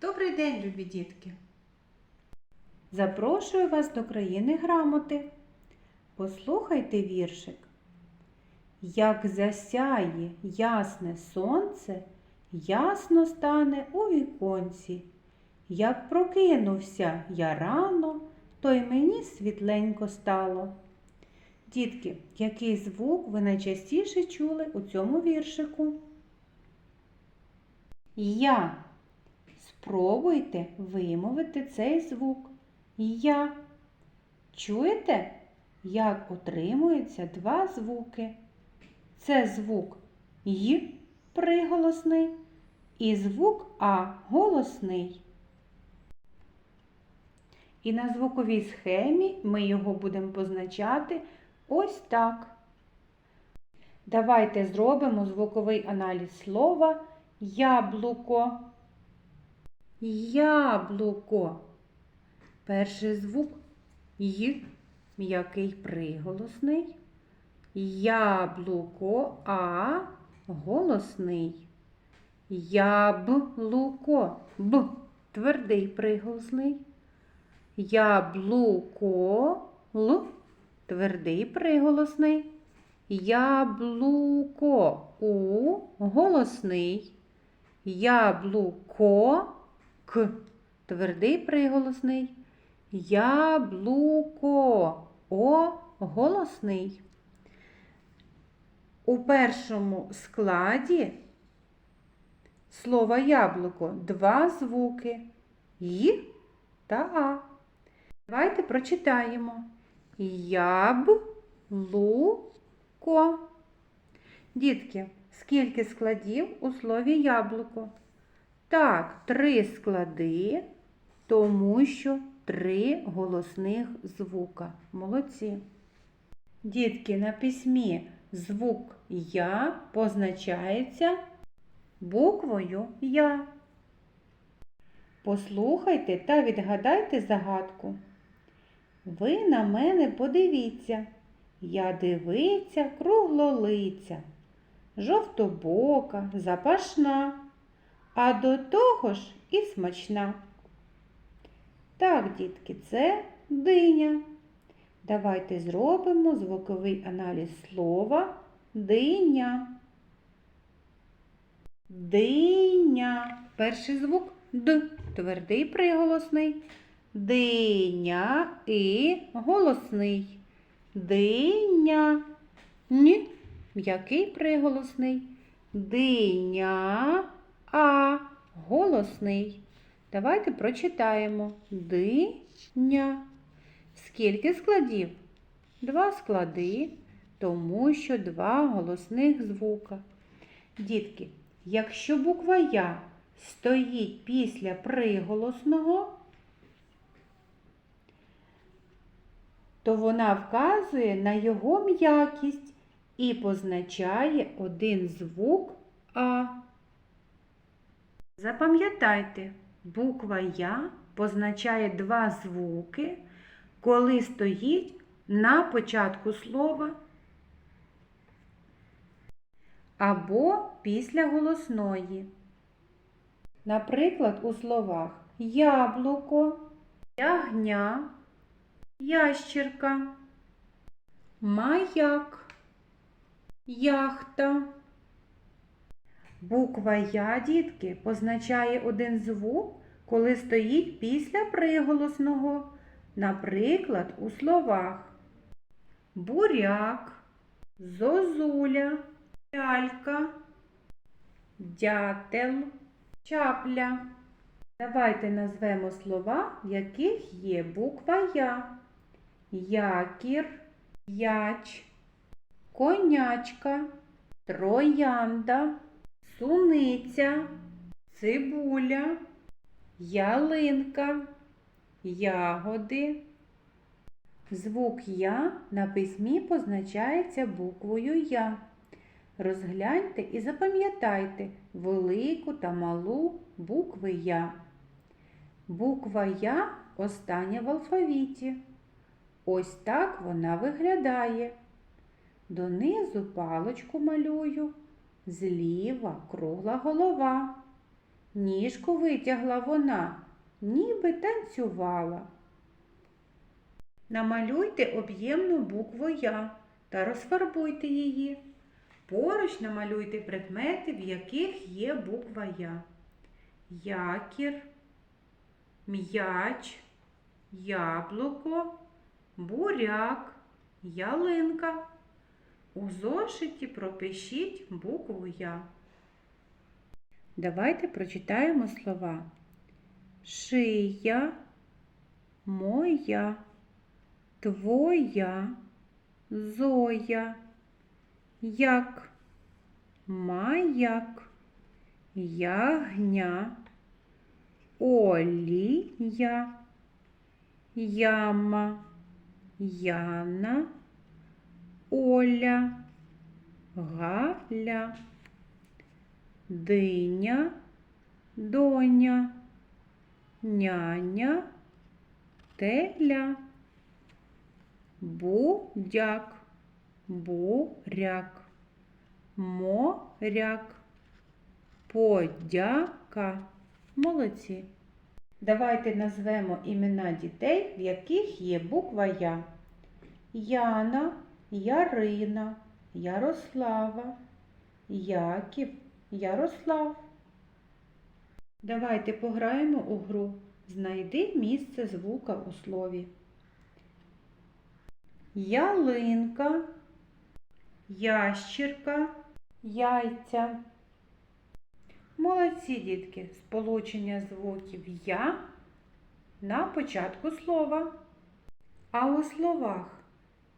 Добрий день, любі дітки! Запрошую вас до країни грамоти. Послухайте віршик. Як засяє ясне сонце, ясно стане у віконці. Як прокинувся я рано, то й мені світленько стало. Дітки, який звук ви найчастіше чули у цьому віршику? Я. Спробуйте вимовити цей звук. Я. Чуєте, як утримуються два звуки? Це звук Й приголосний і звук А голосний. І на звуковій схемі ми його будемо позначати ось так. Давайте зробимо звуковий аналіз слова яблуко. Яблуко. Перший звук Й, м'який приголосний. Яблуко А голосний. Яблуко Б твердий приголосний. Яблуко Л твердий приголосний. Яблуко У голосний. Яблуко К твердий приголосний. Яблуко О голосний. У першому складі слова яблуко два звуки Й та А. Давайте прочитаємо. Яблуко. Дітки, скільки складів у слові яблуко? Так, три склади, тому що три голосних звука. Молодці. Дітки, на письмі звук Я позначається буквою Я. Послухайте та відгадайте загадку. Ви на мене подивіться, я дивиться круглолиця, жовтобока, запашна, а до того ж і смачна. Так, дітки, це диня. Давайте зробимо звуковий аналіз слова диня. Диня. Перший звук Д. Твердий приголосний. Диня і голосний. Диня. Н. М'який приголосний. Диня А. Голосний. Давайте прочитаємо. Диня. Скільки складів? Два склади, тому що два голосних звука. Дітки, якщо буква Я стоїть після приголосного, то вона вказує на його м'якість і позначає один звук А. Запам'ятайте, буква Я позначає два звуки, коли стоїть на початку слова або після голосної. Наприклад, у словах яблуко, ягня, ящірка, маяк, яхта. Буква Я, дітки, позначає один звук, коли стоїть після приголосного. Наприклад, у словах буряк, зозуля, лялька, дятел, чапля. Давайте назвемо слова, в яких є буква Я. Якір, яч, конячка, троянда, суниця, цибуля, ялинка, ягоди. Звук Я на письмі позначається буквою Я. Розгляньте і запам'ятайте велику та малу букви Я. Буква Я остання в алфавіті. Ось так вона виглядає. Донизу палочку малюю, зліва кругла голова. Ніжку витягла вона, ніби танцювала. Намалюйте об'ємну букву Я та розфарбуйте її. Поруч намалюйте предмети, в яких є буква Я. Якір, м'яч, яблуко, буряк, ялинка. У зошиті пропишіть букву Я. Давайте прочитаємо слова. Шия, моя, твоя, зоя, як, маяк, ягня, олія, яма, яна, оля, галя, диня, доня, няня, теля, будяк, буряк, моряк, подяка. Молодці. Давайте назвемо імена дітей, в яких є буква Я. Яна, Ярина, Ярослава, Яків, Ярослав. Давайте пограємо у гру. Знайди місце звука у слові. Ялинка, ящірка, яйця. Молодці дітки, сполучення звуків я на початку слова. А у словах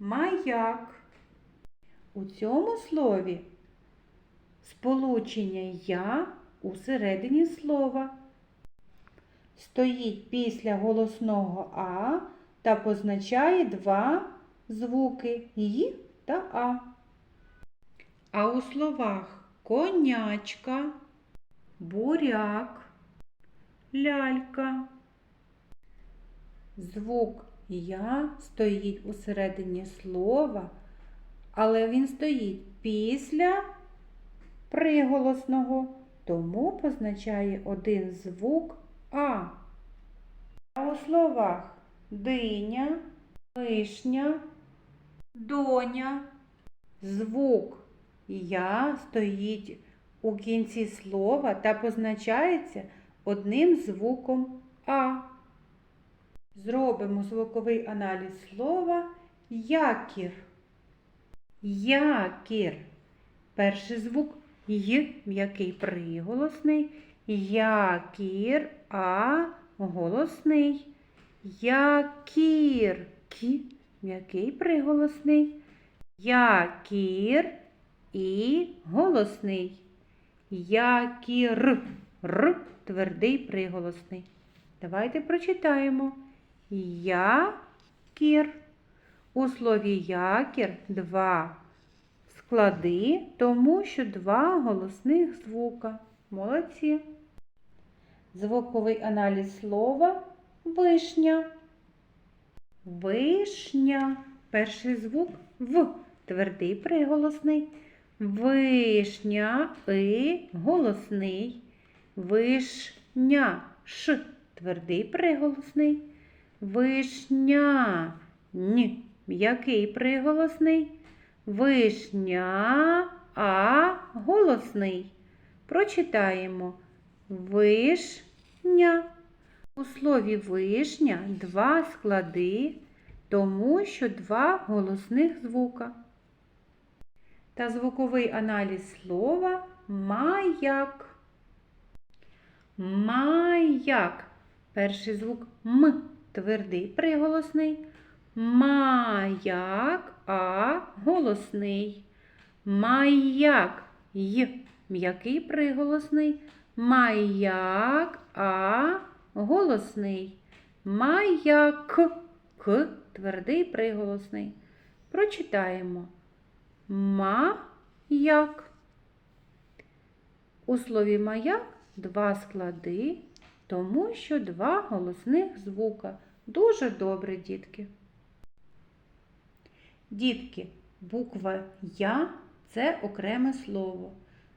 маяк. У цьому слові сполучення я у середині слова. Стоїть після голосного А та позначає два звуки Й та А. А у словах конячка, буряк, лялька. Звук Я стоїть у середині слова, але він стоїть після приголосного, тому позначає один звук А. А у словах диня, вишня, доня. Звук Я стоїть у кінці слова та позначається одним звуком А. Зробимо звуковий аналіз слова якір. Якір. Перший звук Й, м'який приголосний. Якір, а голосний. Якір. Кі, м'який приголосний. Якір і голосний. Якір. Р твердий приголосний. Давайте прочитаємо. Якір. У слові якір два склади, тому що два голосних звука. Молодці. Звуковий аналіз слова вишня. Вишня. Перший звук В. Твердий приголосний. Вишня и голосний. Вишня Ш. Твердий приголосний. Вишня Н. М'який приголосний. Вишня А голосний. Прочитаємо вишня. У слові вишня два склади, тому що два голосних звука. Та звуковий аналіз слова маяк. Маяк. Перший звук М. Твердий приголосний. Маяк А голосний. Маяк Й. М'який приголосний. Маяк А голосний. Маяк К. Твердий приголосний. Прочитаємо. Маяк. У слові маяк два склади, тому що два голосних звука. Дуже добре, дітки. Дітки, буква Я це окреме слово.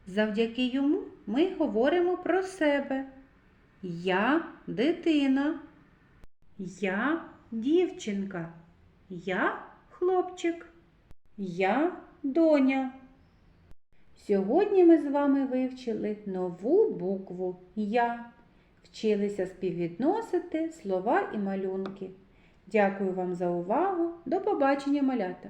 Завдяки йому ми говоримо про себе. Я дитина. Я дівчинка. Я хлопчик. Я доня. Сьогодні ми з вами вивчили нову букву Я. Вчилися співвідносити слова і малюнки. Дякую вам за увагу. До побачення, малята!